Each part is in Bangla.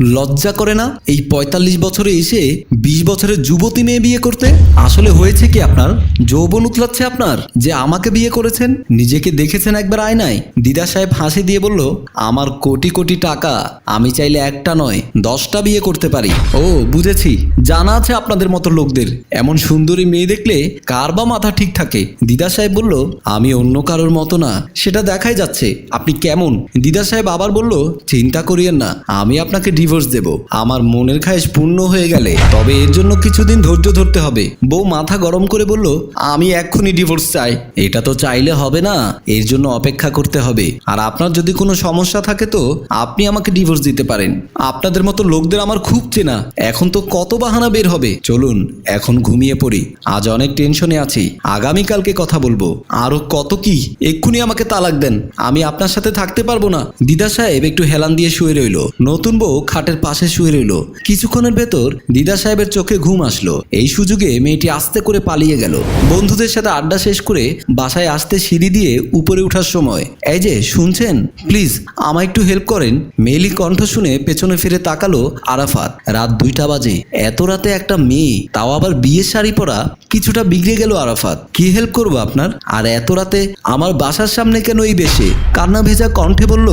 লজ্জা করে না? এই পঁয়তাল্লিশ বছরে এসে বিশ বছরের যুবতী মেয়ে বিয়ে করতে? আসলে হয়েছে কি আপনার? যৌবন উতলাচ্ছে আপনার? যে আমাকে বিয়ে করেছেন, নিজেকে দেখেছেন একবার আয়নায়? দিদা সাহেব হাসি দিয়ে বলল, আমার কোটি কোটি টাকা, আমি চাইলে একটা নয়, দশটা বিয়ে করতে পারি। ও, বুঝেছি। জানা আছে আপনাদের মতো লোকদের। এমন সুন্দরী মেয়ে দেখলে কার বা মাথা ঠিক থাকে? দিদা সাহেব বলল, আমি অন্য কারোর মতো না। সেটা দেখাই যাচ্ছে। আপনি কেমন? দিদা সাহেব আবার বলল, চিন্তা করিয়েন না, আমি আপনাকে ডিভোর্স দেব। আমার মনের খায়েশ পূর্ণ হয়ে গেলে তবে এর জন্য কিছুদিন ধৈর্য ধরতে হবে। বউ মাথা গরম করে বলল, আমি এক্ষুনি ডিভোর্স চাই। এটা তো চাইলে হবে না। এর জন্য অপেক্ষা করতে হবে। আর আপনার যদি কোনো সমস্যা থাকে তো আপনি আমাকে ডিভোর্স দিতে পারেন। আপনাদের মতো লোকদের আমার খুব চেনা। এখন তো কত বাহানা বের হবে। চলুন, এখন ঘুমিয়ে পড়ি। আজ অনেক টেনশনে আছি। আগামীকালকে কথা বলব। আরও কত কি? এক্ষুনি আমাকে তালাক দেন। আমি আপনার সাথে থাকতে পারব না। দিদা সাহেব একটু হেলান দিয়ে শুয়ে রইল। নতুন বউ খাটের পাশে শুয়ে রইল। কিছুক্ষণের ভেতর দিদা সাহেবের চোখে ঘুম আসলো। এই সুযোগে মেয়েটি আস্তে করে পালিয়ে গেল। বন্ধুদের সাথে আড্ডা শেষ করে বাসায় আসতে সিঁড়ি দিয়ে উপরে ওঠার সময়, এই যে, শুনছেন? প্লিজ, আমায় একটু হেল্প করেন। মেয়েলি কণ্ঠ শুনে পেছনে ফিরে তাকালো আরাফাত। রাত দুইটা বাজে। এত রাতে একটা মেয়ে, তাও আবার বিয়ের শাড়ি পরা, কিছুটা বিগড়ে গেল আরাফাত। কি হেল্প করব আপনার? আর এত রাতে আমার বাসার সামনে কেন এই বেশে? কান্না ভেজা কণ্ঠে বলল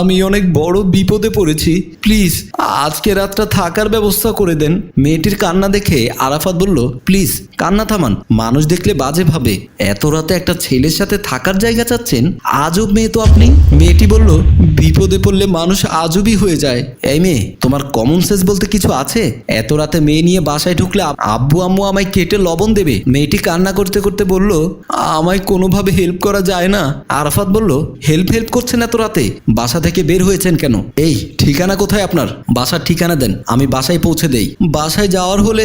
আমি অনেক বড় বিপদে পড়েছি। প্লিজ আজকে রাতটা থাকার ব্যবস্থা করে দেন। মেয়েটির কান্না দেখে আরাফাত বলল প্লিজ কান্না থামান। মানুষ দেখলে বাজে ভাবে। এত রাতে একটা ছেলের সাথে থাকার জায়গা চাচ্ছেন? আজব মেয়ে তো আপনি। মেয়েটি বলল, বিপদে পড়লে মানুষ আজবই হয়ে যায়। এই মেয়ে, তোমার কমন সেন্স বলতে কিছু আছে? এত রাতে মেয়ে নিয়ে বাসায় ঢুকলে আব্বু, আম্মু আমায় কেটে লবণ দেবে? মেয়েটি কান্না করতে করতে বলল, আমায় কোনোভাবে হেল্প করা যায় না। আরাফাত বলল হেল্প হেল্প করছেন এত রাতে? বাসা থেকে বের হয়েছেন কেন? এই, ঠিকানা কোথায় আপনার? বাসার ঠিকানা দেন, আমি বাসায় পৌঁছে দেই। বাসায় যাওয়ার হলে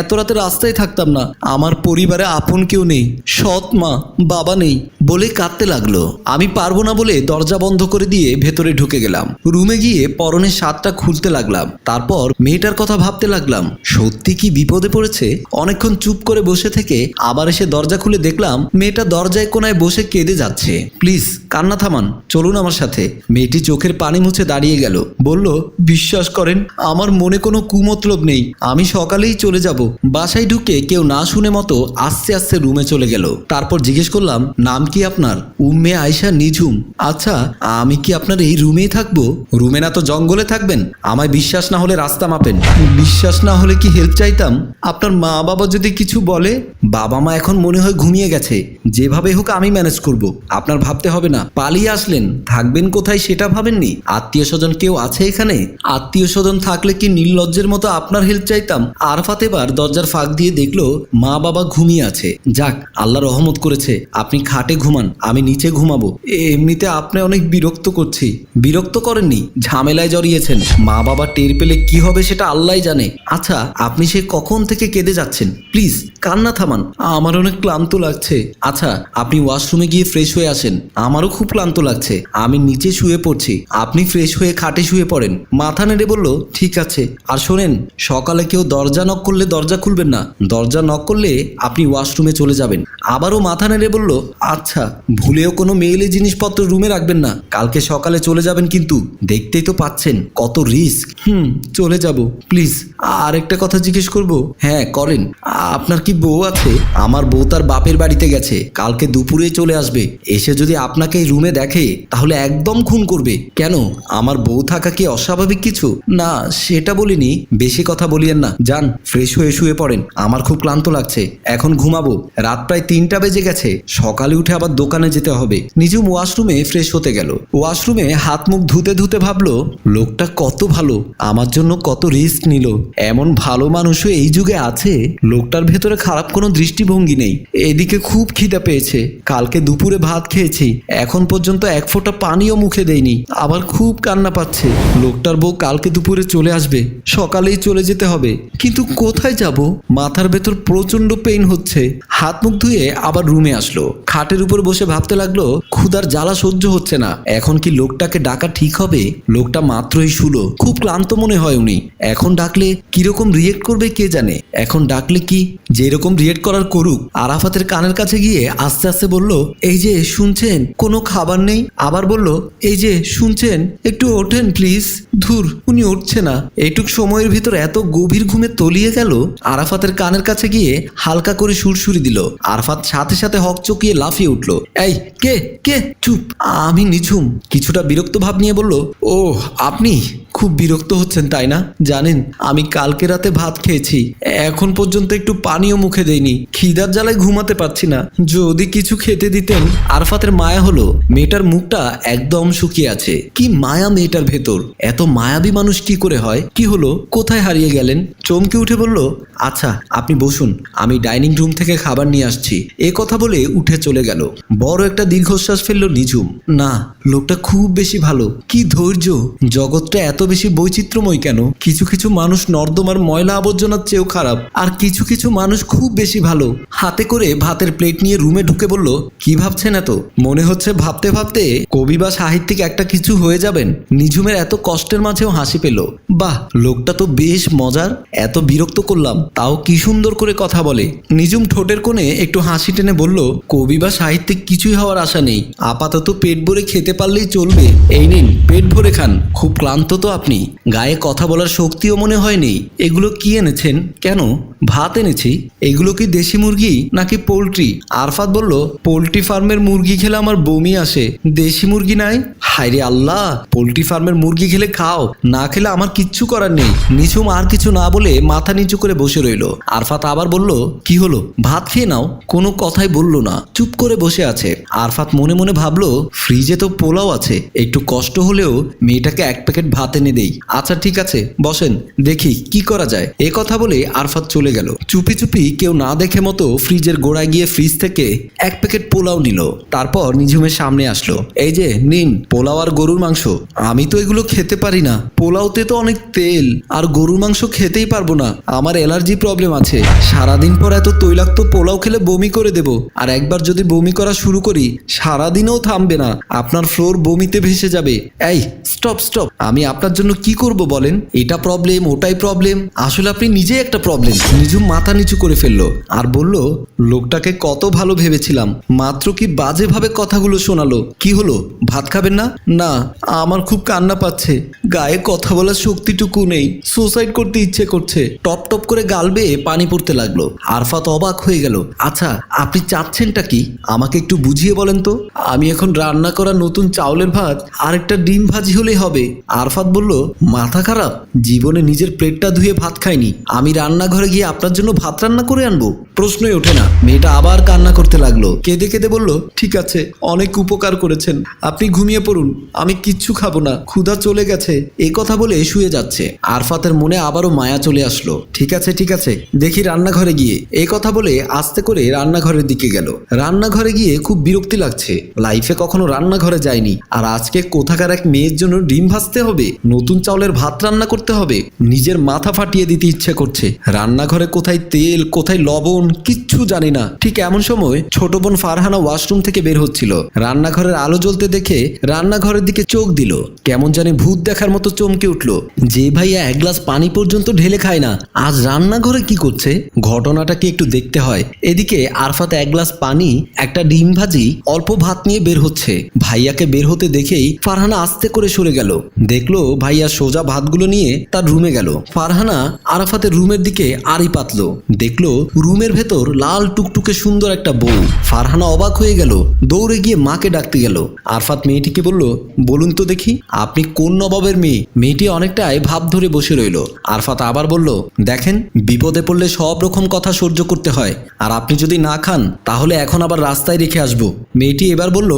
এত রাতে রাস্তায় থাকতাম না। আমার পরিবারে আপন কেউ নেই, সৎ মা, বাবা নেই বলে কাঁদতে লাগল। আমি পারব না বলে দরজা বন্ধ করে দিয়ে ভেতরে ঢুকে গেলাম। রুমে গিয়ে পরনের শার্টটা খুলতে লাগলাম। তারপর মেয়েটার কথা ভাবতে লাগলাম, সত্যি কি বিপদে পড়েছে? অনেকক্ষণ চুপ করে বসে থেকে আবার এসে দরজা খুলে দেখলাম, মেয়েটা দরজায় কোনায় বসে কেঁদে যাচ্ছে। প্লিজ, কান্না থামান, চলুন আমার সাথে। মেয়েটি চোখের পানি মুছে দাঁড়িয়ে গেল। বলল বিশ্বাস করেন, আমার মনে কোনো কুমতলব নেই। আমি সকালেই চলে যাব। বাসায় ঢুকে কেউ না শুনে মতো আস্তে আস্তে রুমে চলে গেল। তারপর জিজ্ঞেস করলাম, নাম কি আপনার? উম্মে আয়সা নিঝুম। আচ্ছা আমি কি আপনার এই রুমেই থাকব? রুমে না তো জঙ্গলে থাকবেন। আমায় বিশ্বাস না হলে রাস্তা মাপেন। বিশ্বাস না হলে কি হেল্প চাইতাম? আপনার মা বাবা যদি কিছু বলে? বাবা মা এখন মনে হয় ঘুমিয়ে গেছে। যেভাবে হোক আমি ম্যানেজ করব। আপনার ভাবতে হবে না। পালিয়ে আসলেন। থাকবেন কোথায় সেটা ভাবেননি। আত্মীয় স্বজন কেউ আছে এখানে? আত্মীয় স্বজন থাকলে কি নির্লজ্জের মতো আপনার হেল্প চাইতাম? আরফাত এবার দরজার ফাঁক দিয়ে দেখল মা বাবা ঘুমিয়ে আছে। যাক, আল্লাহ রহমত করেছে। আপনি খাটে ঘুমান, আমি নিচে ঘুমাবো। এমনিতে আপনি অনেক বিরক্ত করছি। বিরক্ত করেননি, ঝামেলায় জড়িয়েছেন। মা বাবা টের পেলে কি হবে সেটা আল্লাহ জানে। আচ্ছা আপনি সে কখন থেকে কেঁদে যাচ্ছেন? প্লিজ, কান্না থামান। আমার অনেক ক্লান্ত লাগছে। আচ্ছা আপনি ওয়াশরুমে গিয়ে ফ্রেশ হয়ে আসেন। আমারও খুব ক্লান্ত লাগছে। আমি নিচে শুয়ে পড়ছি। আপনি ফ্রেশ হয়ে খাটে শুয়ে পড়েন। মাথা নেড়ে বলল, ঠিক আছে। আর শোনেন, সকালে কেউ দরজা নক করলে দরজা খুলবেন না। দরজা নক করলে আপনি ওয়াশরুমে চলে যাবেন। আবারও মাথা নেড়ে বলল আচ্ছা ভুলেও কোনো মেয়েলে জিনিসপত্র রুমে রাখবেন না। কালকে সকালে চলে যাবেন কিন্তু দেখতেই তো পাচ্ছেন কত রিস্ক। হুম, চলে যাব, প্লিজ। আর একটা কথা জিজ্ঞেস করব। হ্যাঁ করেন। আপনার কি বউ আছে? আমার বউ তার বাপের বাড়িতে গেছে। কালকে দুপুরে চলে আসবে। এসে যদি আপনাকে এই রুমে দেখে, তাহলে একদম খুন করবে। কেন? আমার বউ থাকা কি অস্বাভাবিক কিছু? না, সেটা বলিনি। বেশি কথা বলিয়েন না। যান, ফ্রেশ হয়ে শুয়ে পড়েন। আমার খুব ক্লান্ত লাগছে। এখন ঘুমাবো। রাত প্রায় তিনটা বেজে গেছে। সকালে উঠে আবার দোকানে যেতে হবে। নিজুম ওয়াশরুমে ফ্রেশ হতে গেল। ওয়াশরুমে হাত মুখ ধুতে ধুতে ভাবলো, লোকটা কত ভালো, আমার জন্য কত রিস্ক নিল। এমন ভালো মানুষও এই যুগে আছে। লোকটার ভেতরে খারাপ কোনো দৃষ্টিভঙ্গি নেই। এদিকে খুব খিদা পেয়েছে। কালকে দুপুরে ভাত খেয়েছি। এখন পর্যন্ত এক ফোঁটা পানিও মুখে দেয়নি। আবার খুব কান্না পাচ্ছে। লোকটার বউ কালকে দুপুরে চলে আসবে। সকালেই চলে যেতে হবে। কিন্তু কোথায় যাব? মাথার ভেতর প্রচণ্ড পেইন হচ্ছে। হাত মুখ ধুয়ে আবার রুমে আসলো। খাটের উপর বসে ভাবতে লাগল, ক্ষুধার জ্বালা সহ্য হচ্ছে না। এখন কি লোকটাকে ডাকা ঠিক হবে? লোকটা মাত্রই শুলো। খুব ক্লান্ত মনে হয় উনি। এখন ডাকলে কীরকম রিয়েক্ট করবে কে জানে? এখন ডাকলে কি যেরকম রিয়েক্ট করার করুক, আরাফাতের কানের কাছে গিয়ে আস্তে আস্তে বলল, এই যে, শুনছেন? কোনো খাবার নেই? আবার বলল, এই যে, শুনছেন? একটু ওঠেন প্লিজ ধুর, উনি উঠছে না। এইটুক সময়ের ভিতর এত গভীর ঘুমে তলিয়ে গেল, আরাফাতের কানের কাছে গিয়ে হালকা করে সুরসুরি দিল। আরাফাত সাথে সাথে হক চকিয়ে লাফিয়ে উঠল। এই, কে? কে? চুপ। আমি নিঝুম। কিছুটা বিরক্ত ভাব নিয়ে বলল ও আপনি? খুব বিরক্ত হচ্ছেন, তাই না? জানেন, আমি কালকে রাতে ভাত খেয়েছি। এখন পর্যন্ত একটু পানিও মুখে দেইনি। খিদার জ্বালায় ঘুমাতে পারছি না। যদি কিছু খেতে দিতেন, আরফাতের মায়া হলো, মেয়েটার মুখটা একদম শুকিয়ে আছে। কি মায়া মেয়েটার ভেতর? এত মায়াবী মানুষ কি করে হয়? কি হলো? কোথায় হারিয়ে গেলেন? চমকে উঠে বলল আচ্ছা আপনি বসুন, আমি ডাইনিং রুম থেকে খাবার নিয়ে আসছি। এ কথা বলে উঠে চলে গেল। বড় একটা দীর্ঘশ্বাস ফেলল নিঝুম। না, লোকটা খুব বেশি ভালো। কি ধৈর্য! জগৎটা এত বেশি বৈচিত্র্যময় কেন? কিছু কিছু মানুষ নর্দমার ময়লা আবর্জনার চেয়েও খারাপ, আর কিছু কিছু মানুষ খুব বেশি ভালো। হাতে করে ভাতের প্লেট নিয়ে রুমে ঢুকে বলল, কি ভাবছেন এত? মনে হচ্ছে ভাবতে ভাবতে কবি বা সাহিত্যিক একটা কিছু হয়ে যাবেন। নিঝুমের এত কষ্টের মাঝেও হাসি পেল। বাহ, লোকটা তো বেশ মজার, এত বিরক্ত করলাম, তাও কি সুন্দর করে কথা বলে? নিজুম ঠোঁটের কোণে একটু হাসি টেনে বলল, কবি বা সাহিত্যিক কিছুই হওয়ার আশা নেই। আপাতত পেট ভরে খেতে পারলেই চলবে। এই নিন, পেট ভরে খান। খুব ক্লান্ত তো আপনি? গায়ে কথা বলার শক্তিও মনে হয় নেই এগুলো কি এনেছেন? কেন? ভাত এনেছি। এগুলো কি দেশি মুরগি নাকি পোলট্রি? আরফাত বলল, পোলট্রি ফার্মের মুরগি খেলে আমার বমি আসে। দেশি মুরগি নাই? হায়রে আল্লাহ, পোলট্রি ফার্মের মুরগি খেলে খাও। না খেলে আমার কিচ্ছু করার নেই। নিঝুম আর কিছু না বলে মাথা নিচু করে বসে রইল। আরফাত আবার বলল, কি হলো? ভাত খেয়ে নাও। কোনো কথাই বলল না। চুপ করে বসে আছে। আরফাত মনে মনে ভাবলো, ফ্রিজে তো পোলাও আছে। একটু কষ্ট হলেও মেয়েটাকে এক প্যাকেট ভাত এনে দেই। আচ্ছা ঠিক আছে, বসেন। দেখি, কি করা যায়? এ কথা বলে আরফাত চলে গেল। চুপি চুপি কেউ না দেখে মতো ফ্রিজের গোড়ায় গিয়ে ফ্রিজ থেকে এক প্যাকেট পোলাও নিল। তারপর নিঝুমের সামনে আসলো। এই যে, নিন, পোলাও আর গরুর মাংস। আমি তো এগুলো খেতে পারি না। পোলাওতে তো অনেক তেল, আর গরুর মাংস খেতেই পারব না। আমার অ্যালার্জি প্রবলেম আছে। সারাদিন পর এত তৈলাক্ত পোলাও খেলে বমি করে দেব। আর একবার যদি বমি করা শুরু করি, সারাদিনও থামবে না। আপনার ফ্লোর বমিতে ভেসে যাবে। এই, স্টপ স্টপ। আমি আপনার জন্য কি করব বলেন? এটা প্রবলেম, ওটাই প্রবলেম। আসলে আপনি নিজেই একটা প্রবলেম। নিজুম মাথা নিচু করে ফেলল আর বলল, লোকটাকে কত ভালো ভেবেছিলাম। মাত্র কি বাজেভাবে কথাগুলো শোনালো। কি হলো? ভাত খাবেন না? না, আমার খুব কান্না পাচ্ছে। গায়ে কথা বলার শক্তিটুকু নেই। সুসাইড করতে ইচ্ছে করছে। টপ টপ করে গাল বেয়ে পানি পড়তে লাগল। আরফাত অবাক হয়ে গেল। আচ্ছা আপনি চাচ্ছেনটা কি? আমাকে একটু বুঝিয়ে বলেন তো? আমি এখন রান্না করা নতুন চাউলের ভাত আর একটা ডিম ভাজি হলেই হবে। আরফাত বলল, মাথা খারাপ? জীবনে নিজের প্লেটটা ধুয়ে ভাত খাইনি। আমি রান্নাঘরে গিয়ে আপনার জন্য ভাত রান্না করে আনব? প্রশ্নই ওঠে না। মেয়েটা আবার কান্না করতে লাগল। কেঁদে কেঁদে বলল, ঠিক আছে, অনেক উপকার করেছেন। আপনি ঘুমিয়ে পড়ুন। আমি কিচ্ছু খাব না। ক্ষুধা চলে গেছে। এই কথা বলে শুয়ে যাচ্ছে। আরফাতের মনে আবারও মায়া চলে আসলো। ঠিক আছে ঠিক আছে, দেখি রান্নাঘরে গিয়ে। এই কথা বলে আস্তে করে রান্নাঘরের দিকে গেল। রান্নাঘরে গিয়ে খুব বিরক্তি লাগছে। লাইফে কখনো রান্নাঘরে যায়নি। আর আজকে কোথাকার এক মেয়ের জন্য ডিম ভাজতে হবে? নতুন চাউলের ভাত রান্না করতে হবে? নিজের মাথা ফাটিয়ে দিতে ইচ্ছে করছে। রান্নাঘরে কোথায় তেল, কোথায় লবণ, কিচ্ছু জানি না। ঠিক এমন সময় ছোট বোন ফারহানা ওয়াশরুম থেকে বের হচ্ছিল। রান্নাঘরের আলো জ্বলতে দেখে রান্নাঘরের দিকে চোখ দিল। কেমন জানি ভূত দেখার মতো চমকে উঠল। যে ভাইয়া এক গ্লাস পানি পর্যন্ত ঢেলে খায় না, আজ রান্নাঘরে কি করছে? ঘটনাটাকে একটু দেখতে হয়। এদিকে আরফাত এক গ্লাস পানি, একটা ডিম ভাজি, অল্প ভাত নিয়ে বের হচ্ছে। ভাইয়াকে বের হতে দেখেই ফারহানা আস্তে করে সরে গেল। দেখল ভাইয়া সোজা ভাতগুলো নিয়ে তার রুমে গেল। ফারহানা আরাফাতের রুমের দিকে আড়ি পাতলো। দেখল রুমের ভেতর লাল টুকটুকে সুন্দর একটা বউ। ফারহানা অবাক হয়ে গেল, দৌড়ে গিয়ে মাকে ডাকতে গেল। আরফাত মেয়েটিকে বলল, বলুন তো দেখি, আপনি কোন নবাবের মেয়ে? মেয়েটি অনেকটাই ভাব ধরে বসে রইল। আরফাত আবার বলল, দেখেন, বিপদে পড়লে সব রকম কথা সহ্য করতে হয়। আর আপনি যদি না খান, তাহলে এখন আবার রাস্তায় রেখে আসব। মেয়েটি এবার বলল,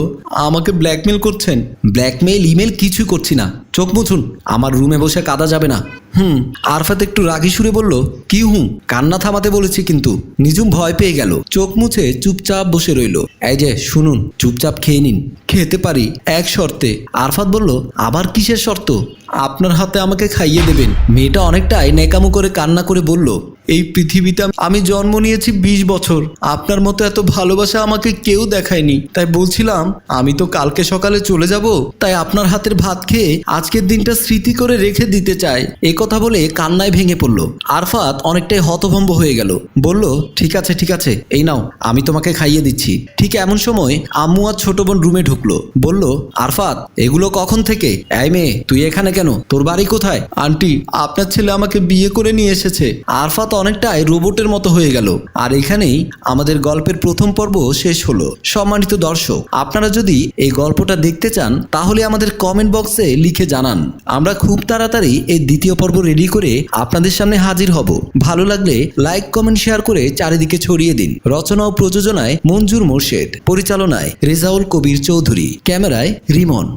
আমাকে ব্ল্যাকমেল করছেন? ব্ল্যাকমেল ইমেল কিছুই করছি না। চোখ মুছুন। আমার রুমে বসে কাদা যাবে না। হুম, আরফাত একটু রাগি সুরে বলল, কি হুম কান্না থামাতে বলেছি কিন্তু নিজুম ভয় পেয়ে গেল। চোখ মুছে চুপচাপ বসে রইল। এই যে, শুনুন, চুপচাপ খেয়ে নিন। খেতে পারি, এক শর্তে। আরফাত বলল, আবার কিসের শর্ত? আপনার হাতে আমাকে খাইয়ে দেবেন। মেয়েটা অনেকটাই নেকামো করে কান্না করে বলল এই পৃথিবীতে আমি জন্ম নিয়েছি বিশ বছর। আপনার মতো এত ভালোবাসা আমাকে কেউ দেখায়নি। তাই বলছিলাম, আমি তো কালকে সকালে চলে যাব, তাই আপনার হাতের ভাত খেয়ে আজকের দিনটা স্মৃতি করে রেখে দিতে চাই। এ কথা বলে কান্নায় ভেঙে পড়ল। আরফাত অনেকটাই হতভম্ব হয়ে গেল। বলল, ঠিক আছে ঠিক আছে, এই নাও, আমি তোমাকে খাইয়ে দিচ্ছি। ঠিক এমন সময় আম্মু আর ছোট বোন রুমে ঢুকলো। বলল, আরফাত, এগুলো কখন থেকে? এই মেয়ে, তুই এখানে কেন? তোর বাড়ি কোথায়? আন্টি, আপনার ছেলে আমাকে বিয়ে করে নিয়ে এসেছে। আরফাত অনেকটাই রোবটের মতো হয়ে গেল। আর এখানেই আমাদের গল্পের প্রথম পর্ব শেষ হলো। সম্মানিত দর্শক, আপনারা যদি এই গল্পটা দেখতে চান, তাহলে আমাদের কমেন্ট বক্সে লিখে জানান। আমরা খুব তাড়াতাড়ি এই দ্বিতীয় পর্ব রেডি করে আপনাদের সামনে হাজির হব। ভালো লাগলে লাইক কমেন্ট শেয়ার করে চারিদিকে ছড়িয়ে দিন। রচনা ও প্রযোজনায় মঞ্জুর মোর্শেদ। পরিচালনায় রেজাউল কবির চৌধুরী। ক্যামেরায় রিমন।